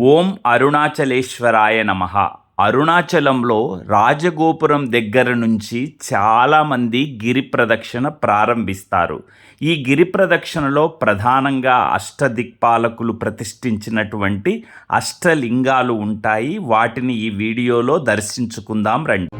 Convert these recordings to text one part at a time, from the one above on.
ఓం అరుణాచలేశ్వరాయ నమ. అరుణాచలంలో రాజగోపురం దగ్గర నుంచి చాలామంది గిరి ప్రదక్షిణ ప్రారంభిస్తారు. ఈ గిరి ప్రదక్షిణలో ప్రధానంగా అష్టదిక్పాలకులు ప్రతిష్ఠించినటువంటి అష్టలింగాలు ఉంటాయి. వాటిని ఈ వీడియోలో దర్శించుకుందాం రండి.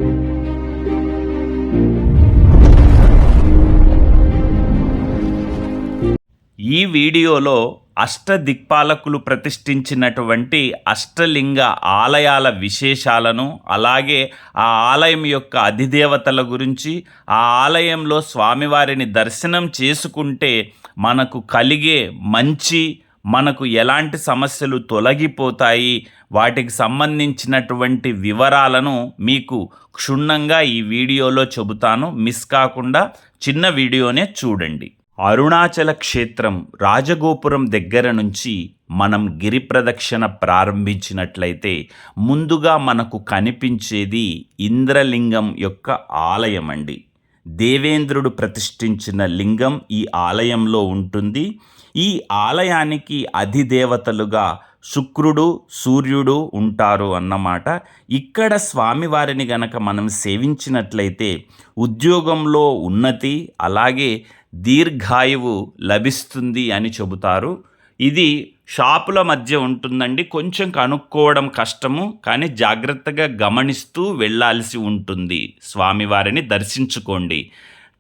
ఈ వీడియోలో అష్టదిక్పాలకులు ప్రతిష్ఠించినటువంటి అష్టలింగ ఆలయాల విశేషాలను అలాగే ఆ ఆలయం యొక్క అధిదేవతల గురించి ఆ ఆలయంలో స్వామివారిని దర్శనం చేసుకుంటే మనకు కలిగే మంచి మనకు ఎలాంటి సమస్యలు తొలగిపోతాయి వాటికి సంబంధించినటువంటి వివరాలను మీకు క్షుణ్ణంగా ఈ వీడియోలో చెబుతాను. మిస్ కాకుండా చిన్న వీడియోనే చూడండి. అరుణాచల క్షేత్రం రాజగోపురం దగ్గర నుంచి మనం గిరి ప్రదక్షిణ ప్రారంభించినట్లయితే ముందుగా మనకు కనిపించేది ఇంద్రలింగం యొక్క ఆలయం అండి దేవేంద్రుడు ప్రతిష్ఠించిన లింగం ఈ ఆలయంలో ఉంటుంది. ఈ ఆలయానికి అధిదేవతలుగా శుక్రుడు సూర్యుడు ఉంటారు అన్నమాట. ఇక్కడ స్వామివారిని గనక మనం సేవించినట్లయితే ఉద్యోగంలో ఉన్నతి అలాగే దీర్ఘాయువు లభిస్తుంది అని చెబుతారు. ఇది షాపుల మధ్య ఉంటుందండి. కొంచెం కనుక్కోవడం కష్టము కానీ జాగ్రత్తగా గమనిస్తూ వెళ్ళాల్సి ఉంటుంది. స్వామివారిని దర్శించుకోండి.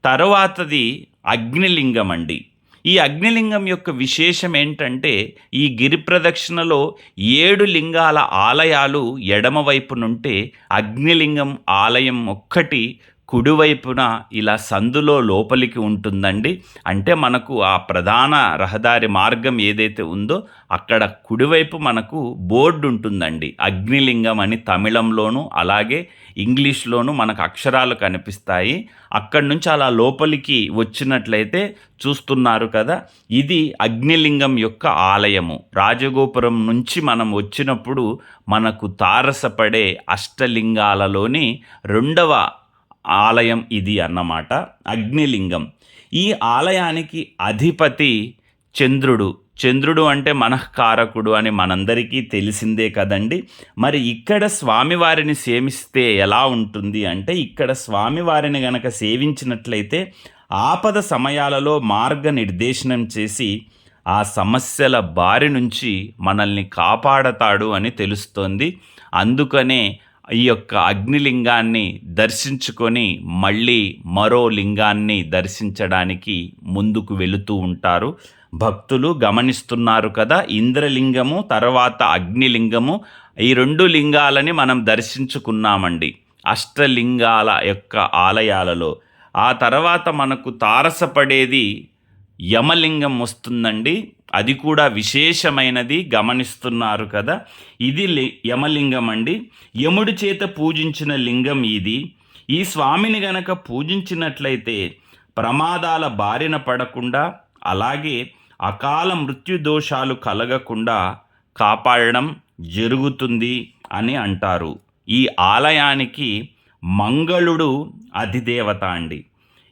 తరువాతది అగ్నిలింగం అండి. ఈ అగ్నిలింగం యొక్క విశేషం ఏంటంటే ఈ గిరి ప్రదక్షిణలో ఏడు లింగాల ఆలయాలు ఎడమవైపునుంటే అగ్నిలింగం ఆలయం ఒక్కటి కుడివైపున ఇలా సందులో లోపలికి ఉంటుందండి. అంటే మనకు ఆ ప్రధాన రహదారి మార్గం ఏదైతే ఉందో అక్కడ కుడివైపు మనకు బోర్డు ఉంటుందండి. అగ్నిలింగం అని తమిళంలోను అలాగే ఇంగ్లీష్లోను మనకు అక్షరాలు కనిపిస్తాయి. అక్కడి నుంచి అలా లోపలికి వచ్చినట్లయితే చూస్తున్నారు కదా ఇది అగ్నిలింగం యొక్క ఆలయము. రాజగోపురం నుంచి మనం వచ్చినప్పుడు మనకు తారసపడే అష్టలింగాలలోని రెండవ ఆలయం ఇది అన్నమాట. అగ్నిలింగం. ఈ ఆలయానికి అధిపతి చంద్రుడు. చంద్రుడు అంటే మనఃకారకుడు అని మనందరికీ తెలిసిందే కదండి. మరి ఇక్కడ స్వామివారిని సేవిస్తే ఎలా ఉంటుంది అంటే ఇక్కడ స్వామివారిని గనక సేవించినట్లయితే ఆపద సమయాలలో మార్గ నిర్దేశనం చేసి ఆ సమస్యల బారి నుంచి మనల్ని కాపాడతాడు అని తెలుస్తోంది. అందుకనే ఈ యొక్క అగ్నిలింగాన్ని దర్శించుకొని మళ్ళీ మరో లింగాన్ని దర్శించడానికి ముందుకు వెళుతూ ఉంటారు. భక్తులు గమనిస్తున్నారు కదా ఇంద్రలింగము తర్వాత అగ్నిలింగము ఈ రెండు లింగాలని మనం దర్శించుకున్నామండి. అష్టలింగాల యొక్క ఆలయాలలో. ఆ తర్వాత మనకు తారసపడేది యమలింగం వస్తుందండి. అది కూడా విశేషమైనది గమనిస్తున్నారు కదా. ఇది లి యమలింగం అండి. యముడి చేత పూజించిన లింగం ఇది. ఈ స్వామిని గనక పూజించినట్లయితే ప్రమాదాల బారిన పడకుండా అలాగే అకాల మృత్యు దోషాలు కలగకుండా కాపాడడం జరుగుతుంది అని అంటారు. ఈ ఆలయానికి మంగళుడు అధిదేవత అండి.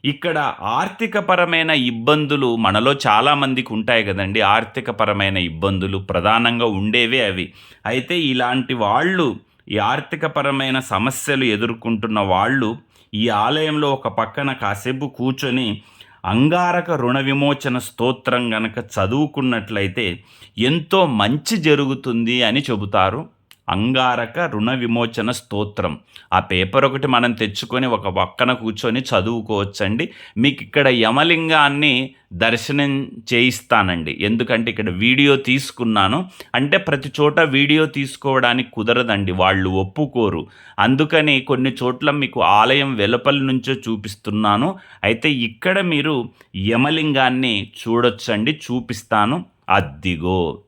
ఇక్కడ ఆర్థికపరమైన ఇబ్బందులు మనలో చాలామందికి ఉంటాయి కదండి. ఆర్థికపరమైన ఇబ్బందులు ప్రధానంగా ఉండేవే అవి. అయితే ఇలాంటి వాళ్ళు ఈ ఆర్థికపరమైన సమస్యలు ఎదుర్కొంటున్న వాళ్ళు ఈ ఆలయంలో ఒక పక్కన కాసేపు కూర్చొని అంగారక రుణ విమోచన స్తోత్రం గనక చదువుకున్నట్లయితే ఎంతో మంచి జరుగుతుంది అని చెబుతారు. అంగారక రుణ విమోచన స్తోత్రం. ఆ పేపర్ ఒకటి మనం తెచ్చుకొని ఒక పక్కన కూర్చొని చదువుకోవచ్చండి. మీకు ఇక్కడ యమలింగాన్ని దర్శనం చేయిస్తానండి. ఎందుకంటే ఇక్కడ వీడియో తీసుకున్నాను. అంటే ప్రతి చోట వీడియో తీసుకోవడానికి కుదరదండి. వాళ్ళు ఒప్పుకోరు. అందుకని కొన్ని చోట్ల మీకు ఆలయం వెలుపల నుంచో చూపిస్తున్నాను. అయితే ఇక్కడ మీరు యమలింగాన్ని చూడొచ్చండి. చూపిస్తాను. అద్దిగో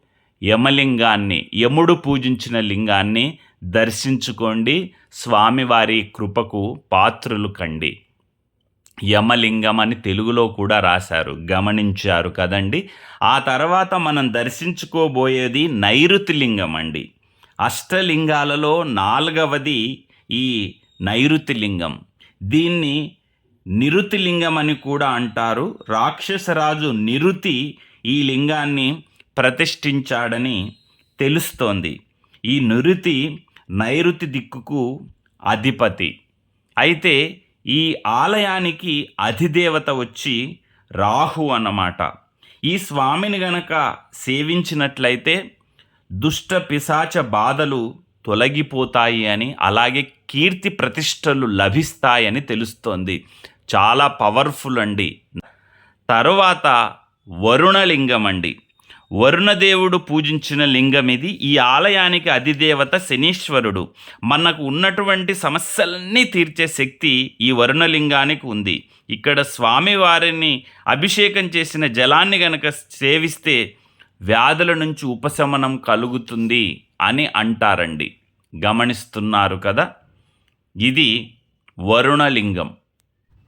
యమలింగాన్ని యముడు పూజించిన లింగాన్ని దర్శించుకోండి. స్వామివారి కృపకు పాత్రులు కండి. యమలింగం అని తెలుగులో కూడా రాశారు గమనించారు కదండి. ఆ తర్వాత మనం దర్శించుకోబోయేది నైరుతి లింగం అండి. అష్టలింగాలలో నాలుగవది ఈ నైరుతి లింగం. దీన్ని నిరుతి లింగం అని కూడా అంటారు. రాక్షసరాజు నిరుతి ఈ లింగాన్ని ప్రతిష్ఠించాడని తెలుస్తోంది. ఈ నురితి నైరుతి దిక్కుకు అధిపతి. అయితే ఈ ఆలయానికి అధిదేవత వచ్చి రాహు అన్నమాట. ఈ స్వామిని గనక సేవించినట్లయితే దుష్ట పిశాచ బాధలు తొలగిపోతాయి అని అలాగే కీర్తి ప్రతిష్టలు లభిస్తాయని తెలుస్తోంది. చాలా పవర్ఫుల్ అండి. తరువాత వరుణలింగం అండి. వరుణదేవుడు పూజించిన లింగం ఇది ఈ ఆలయానికి అధిదేవత శనీశ్వరుడు. మనకు ఉన్నటువంటి సమస్యలన్నీ తీర్చే శక్తి ఈ వరుణలింగానికి ఉంది. ఇక్కడ స్వామివారిని అభిషేకం చేసిన జలాన్ని గనక సేవిస్తే వ్యాధుల నుంచి ఉపశమనం కలుగుతుంది అని అంటారండి. గమనిస్తున్నారు కదా? ఇది వరుణలింగం.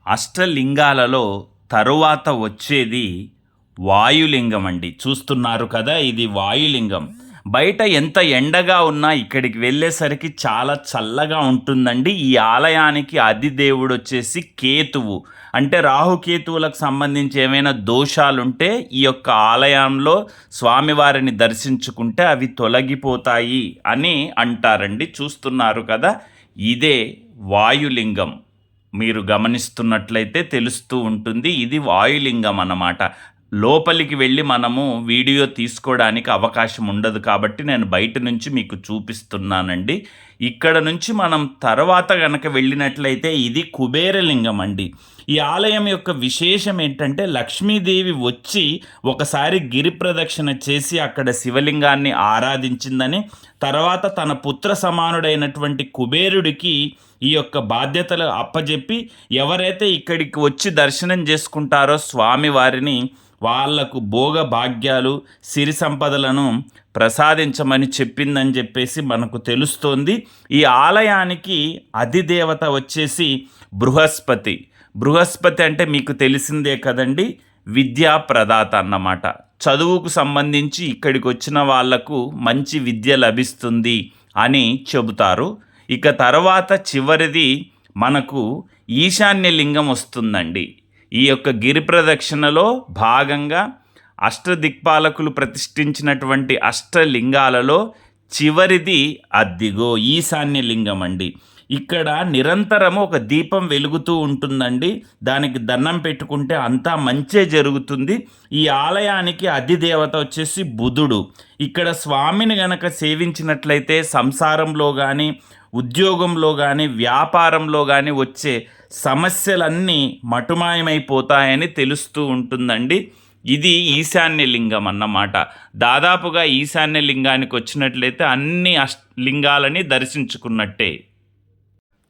అష్టలింగాలలో తరువాత వచ్చేది వాయులింగం అండి. చూస్తున్నారు కదా ఇది వాయులింగం. బయట ఎంత ఎండగా ఉన్నా ఇక్కడికి వెళ్ళేసరికి చాలా చల్లగా ఉంటుందండి. ఈ ఆలయానికి అధిదేవుడు వచ్చేసి కేతువు. అంటే రాహుకేతువులకు సంబంధించి ఏమైనా దోషాలుంటే ఈ యొక్క ఆలయంలో స్వామివారిని దర్శించుకుంటే అవి తొలగిపోతాయి అని అంటారండి. చూస్తున్నారు కదా ఇదే వాయులింగం. మీరు గమనిస్తున్నట్లయితే తెలుస్తూ ఉంటుంది ఇది వాయులింగం అన్నమాట. లోపలికి వెళ్ళి మనము వీడియో తీసుకోవడానికి అవకాశం ఉండదు కాబట్టి నేను బయట నుంచి మీకు చూపిస్తున్నానండి. ఇక్కడ నుంచి మనం తర్వాత గనక వెళ్ళినట్లయితే ఇది కుబేరలింగం అండి. ఈ ఆలయం యొక్క విశేషం ఏంటంటే లక్ష్మీదేవి వచ్చి ఒకసారి గిరి ప్రదక్షిణ చేసి అక్కడ శివలింగాన్ని ఆరాధించిందని తర్వాత తన పుత్ర సమానుడైనటువంటి కుబేరుడికి ఈ యొక్క బాధ్యతలు అప్పజెప్పి ఎవరైతే ఇక్కడికి వచ్చి దర్శనం చేసుకుంటారో స్వామివారిని వాళ్ళకు భోగ భాగ్యాలు సిరి సంపదలను ప్రసాదించమని చెప్పిందని చెప్పేసి మనకు తెలుస్తోంది. ఈ ఆలయానికి అధిదేవత వచ్చేసి బృహస్పతి. బృహస్పతి అంటే మీకు తెలిసిందే కదండి విద్యా ప్రదాత అన్నమాట. చదువుకు సంబంధించి ఇక్కడికి వచ్చిన వాళ్ళకు మంచి విద్య లభిస్తుంది అని చెబుతారు. ఇక తర్వాత చివరిది మనకు ఈశాన్య లింగం వస్తుందండి. ఈ యొక్క గిరి ప్రదక్షిణలో భాగంగా అష్టదిక్పాలకులు ప్రతిష్ఠించినటువంటి అష్టలింగాలలో చివరిది అద్దిగో ఈశాన్య లింగం అండి. ఇక్కడ నిరంతరము ఒక దీపం వెలుగుతూ ఉంటుందండి. దానికి దండం పెట్టుకుంటే అంతా మంచే జరుగుతుంది. ఈ ఆలయానికి అధిదేవత వచ్చేసి బుధుడు. ఇక్కడ స్వామిని గనక సేవించినట్లయితే సంసారంలో కానీ ఉద్యోగంలో కానీ వ్యాపారంలో కానీ వచ్చే సమస్యలన్నీ మటుమాయమైపోతాయని తెలుస్తూ ఉంటుందండి. ఇది ఈశాన్య లింగం అన్నమాట. దాదాపుగా ఈశాన్య లింగానికి వచ్చినట్లయితే అన్ని అష్ లింగాలని దర్శించుకున్నట్టే.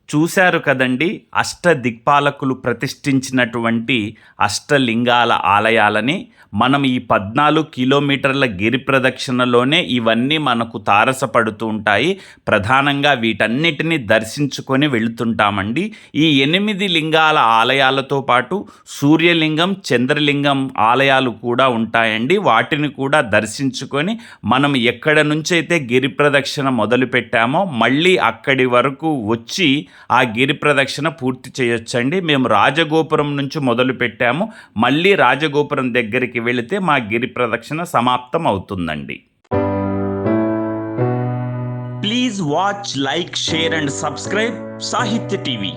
చూశారు కదండి అష్ట దిక్పాలకులు ప్రతిష్ఠించినటువంటి అష్టలింగాల ఆలయాలని. మనం ఈ పద్నాలుగు కిలోమీటర్ల గిరి ప్రదక్షిణలోనే ఇవన్నీ మనకు తారసపడుతూ ఉంటాయి. ప్రధానంగా వీటన్నిటిని దర్శించుకొని వెళుతుంటామండి. ఈ ఎనిమిది లింగాల ఆలయాలతో పాటు సూర్యలింగం చంద్రలింగం ఆలయాలు కూడా ఉంటాయండి. వాటిని కూడా దర్శించుకొని మనం ఎక్కడ నుంచైతే గిరి ప్రదక్షిణ మొదలు పెట్టామో మళ్ళీ అక్కడి వరకు వచ్చి ఆ గిరి ప్రదక్షిణ పూర్తి చేయొచ్చండి. మేము రాజగోపురం నుంచి మొదలు పెట్టాము. మళ్ళీ రాజగోపురం దగ్గరికి వెళితే మా గిరి ప్రదక్షిణ సమాప్తం అవుతుందండి. Please watch like share and subscribe Sahitya TV.